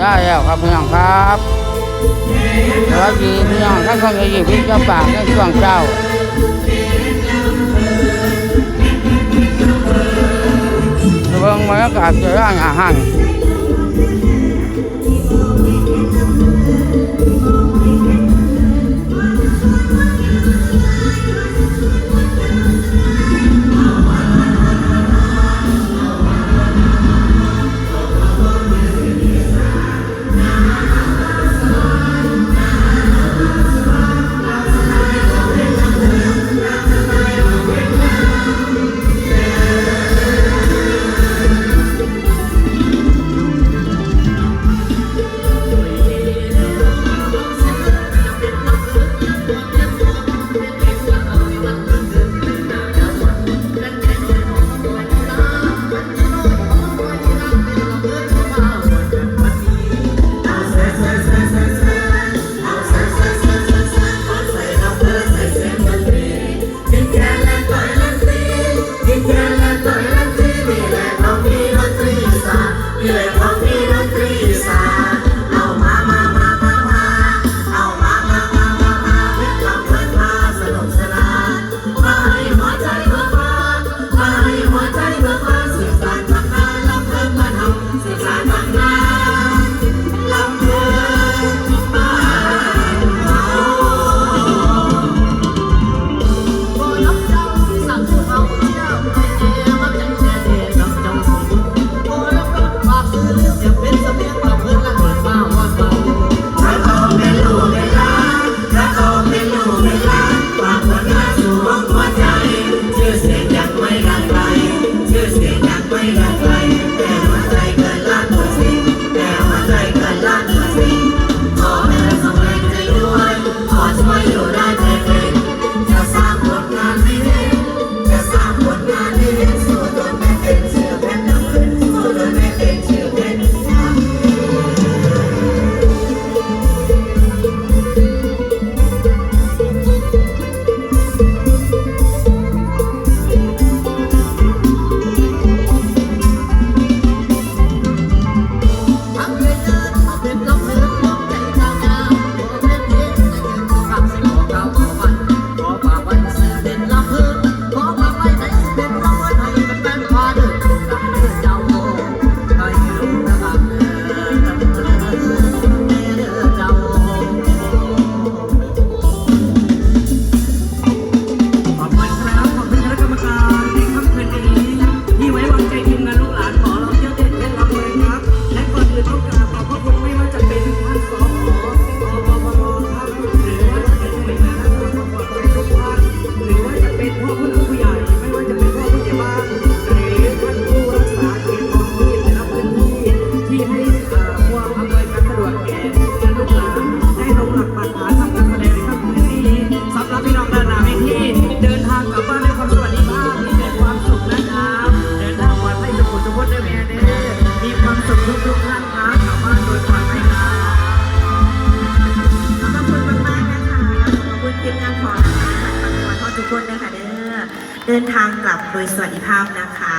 ได้แล้วครับพี่น้องครับสวัสดีพี่น้องท่านคนจะยิบพิจาป่าในช่วงเช้าเบิ่งบรรยากาศจะร้านอาหาร ทุ เดินทางกลับโดยสวัสดิภาพนะคะ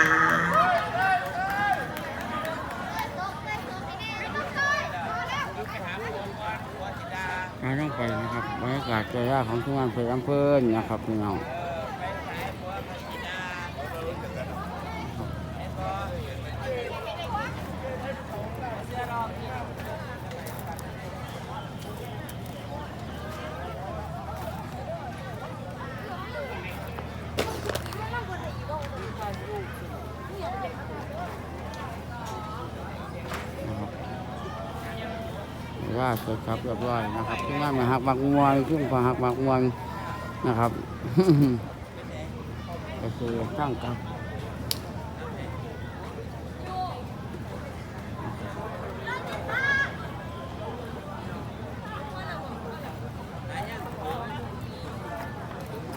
มาต้องไปนะครับบรรยากาศใจยากของทุกงานเพลินอำเภอนะครับพี่น้อง เสร็จครับเรียบร้อยนะครับทุกงานมาหักบักงวยช่วงพอหักบักงวยนะครับก็คือตั้งกัน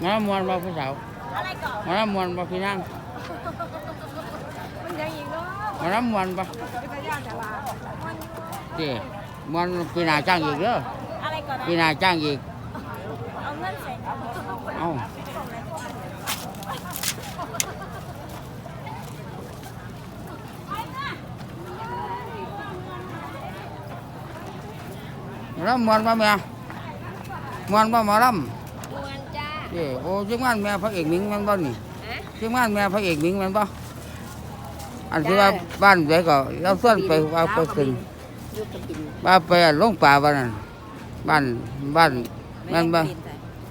มาละมวนบ่ผู้สาวอะไรก่อนมาละมวนบ่พี่นั่งมันยังอีกเนาะมาละมวนบ่เป็นตาย่างแต่ว่ามันเจ้ มวนปีหน้าจ้างอีกเด้ออะไรก่อนนะปีหน้าจ้างอีก เอาเงินใส่เอาเอ้าแล้วมวนบ่แม่มวนบ่หมอลมวนจ้าำเอ้โอ้ทีมงานแม่พระเอกหมิงแม่นบ่นี่ฮะทีมงานแม่พระเอกหมิงแม่นบ่อันที่ว่าบ้านไดก็เราส่วนไปว่าไปขึ้นอยูกระ บินว่าไปลงป่าบ้านนั้นบ้านบ้านแม่นบ่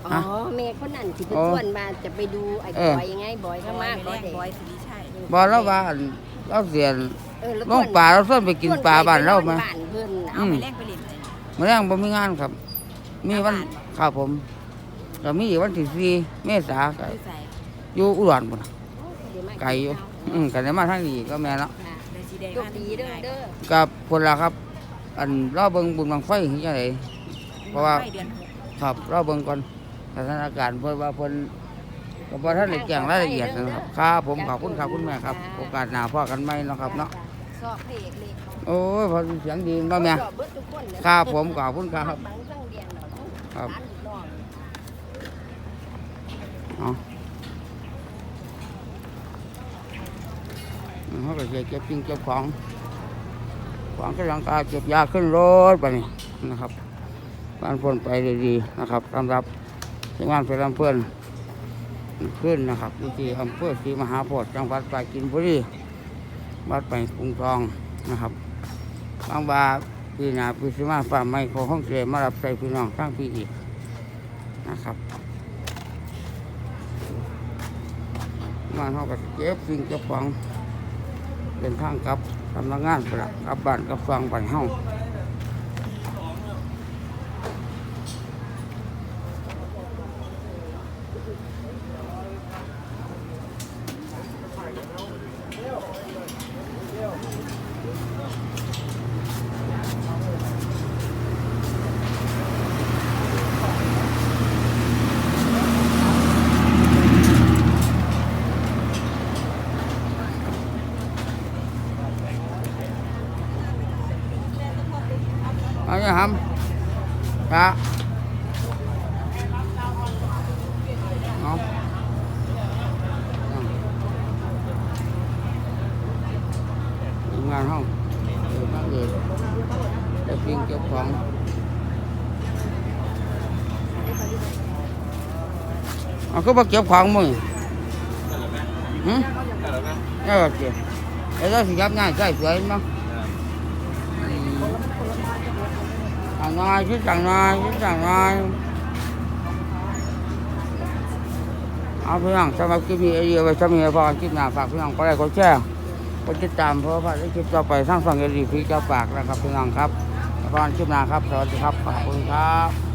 อ๋อแม่คนนั้นที่เพิ่นอ๋อชวนมาจะไปดูไอ้เอบออยยังไงบอยเข้ามาขอเด็กบ่แล้วว่าอันเราเสียนเออแล้วลงป่าเราส่วนไปกินปลาบ้านเราไหม บ้านเพิ่นน่ะอืมมื้อแรงบ่มีงานครับ มีวันครับผมก็มีวันที่สี่เมษาก็อยู่อุดรพุ่นน่ะเดี๋ยวมาไกลอยู่อืมก็ได้มาทางนี้ก็แม่นแล้วค่ะโชคดีเด้อเด้อกับพุ่นล่ะครับ อันรอเบิ่งบุญบังไฟเฮ็ดจังไดเพราะว่าครับรอเบิ่งก่อนสถานการณ์เพิ่นว่าเพิ่นก็บ่ทันได้แจ้งรายละเอียดนะครับครับผมขอบคุณครับคุณแม่ครับ โอกาสหน้าพอกันใหม่เนาะครับเนาะสอบพระเอกเลยโอ้ยพอเสียงดีบ่แม่สอบเบิดทุกคนเลยครับผมขอบคุณครับ บังจังเรียนเนาะครับร้านลูกน้องเอาเขาก็จะเก็บสิ่งเก็บของ ของกำลังกาเก็บยาขึ้นรถไปนี่นะครับบ้านพ้นไปดีๆนะครับสำหรับที่งานเป็นลำเพื่อนขึ้นนะครับดูที่อำเภอศรีมหาโพธิ์จังหวัดปราจีนบุรีวัดไปกรุงทองนะครับบางบาปีหนาปีสิมาฝ่าไม่ขอห้องเสียมารับใส่พี่น้องทั้งปีอีกนะครับมาเขาก็เก็บสิ่งเก็บของ เป็นทางกลับสำงานปละกลับบ้านกลับฟังบ้านเอาเนี่ยครับพระเอาเอางานห้องเออมาเอกเก็บสิ่งเก็บของ เอาก็มาเก็บของมึงหืมเออเก็บแล้วสิยับง่ายใส่สวยมั้ง chẳng ai chứ chẳng ai chứ chẳng ai เอาพี่น้องสำหรับคลิปนี้ไอเดียไว้สมีพอคลิปหน้าฝากพี่น้องก็ได้ก็แชร์กดติดตามเพราะว่าได้คลิปต่อไปสร้างฝั่งเอดีพีเจ้าปากนะครับพี่น้องครับพอคลิปหน้าครับ สวัสดีครับขอบคุณครับ